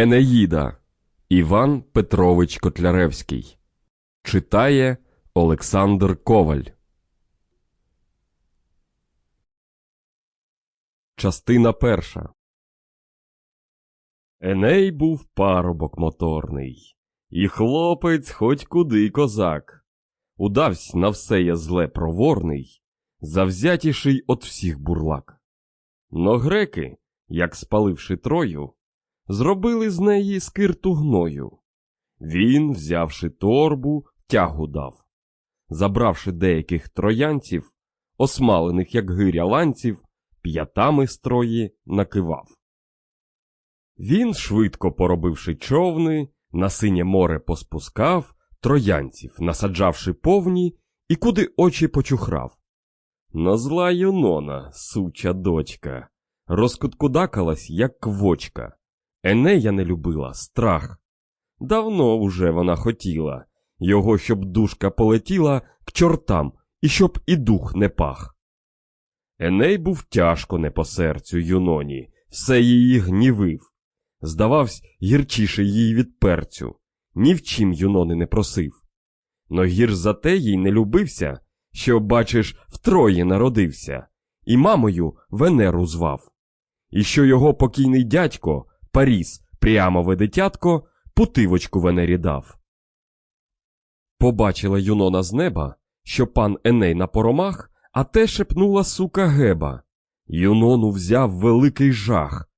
Енеїда. Іван Петрович Котляревський. Читає Олександр Коваль. Частина перша. Еней був парубок моторний, і хлопець хоть куди козак. Удавсь на все є зле проворний, завзятіший от всіх бурлак. Но греки, як спаливши трою, зробили з неї скирту гною. Він, взявши торбу, тягу дав. Забравши деяких троянців, осмалених, як гиря ланців, п'ятами строї накивав. Він, швидко поробивши човни, на синє море поспускав, троянців, насаджавши повні, і куди очі почухрав. Но зла Юнона, суча дочка, розкуткудакалась, як квочка. Енея не любила страх. Давно уже вона хотіла його, щоб душка полетіла к чортам, і щоб і дух не пах. Еней був тяжко не по серцю Юноні, все її гнівив. Здававсь, гірчіше їй від перцю, ні в чим Юнони не просив. Но гір за те їй не любився, що, бачиш, втроє народився, і мамою Венеру звав. І що його покійний дядько, Паріс, прямове дитятко, путивочку Венері дав. Побачила Юнона з неба, що пан Еней на поромах, а те шепнула сука Геба. Юнону взяв великий жах,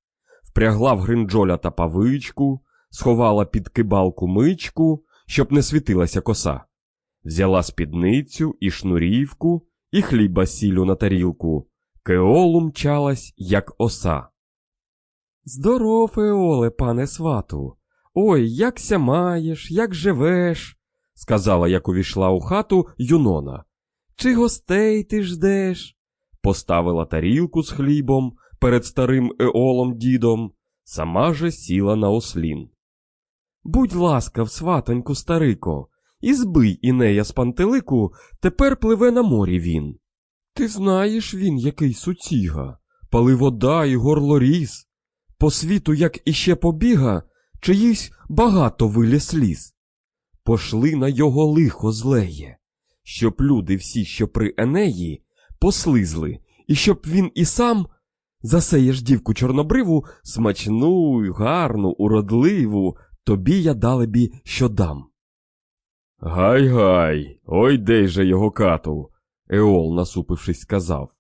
впрягла в гринджоля та павичку, сховала під кибалку мичку, щоб не світилася коса. Взяла спідницю і шнурівку, і хліба сілю на тарілку. Кеолу мчалась, як оса. Здоров, Еоле, пане свату. Ой, якся маєш, як живеш, сказала, як увійшла у хату Юнона. Чи гостей ти ждеш? Поставила тарілку з хлібом перед старим Еолом дідом, сама же сіла на ослін. Будь ласкав, сватоньку, старико, і збий Інея з пантелику, тепер пливе на морі він. Ти знаєш він, який суціга, пали вода і горлоріз. По світу, як іще побіга, чиїсь багато вилє сліз. Пошли на його лихо злеє, щоб люди всі, що при Енеї, послизли, і щоб він і сам засеєш дівку чорнобриву, смачну, гарну, уродливу, тобі я далебі що дам. Гай гай, ой де же його кату, Еол, насупившись, сказав.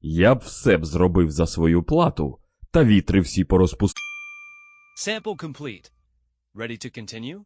Я б все б зробив за свою плату, та вітри всі порозпустили. Sample complete. Ready to continue?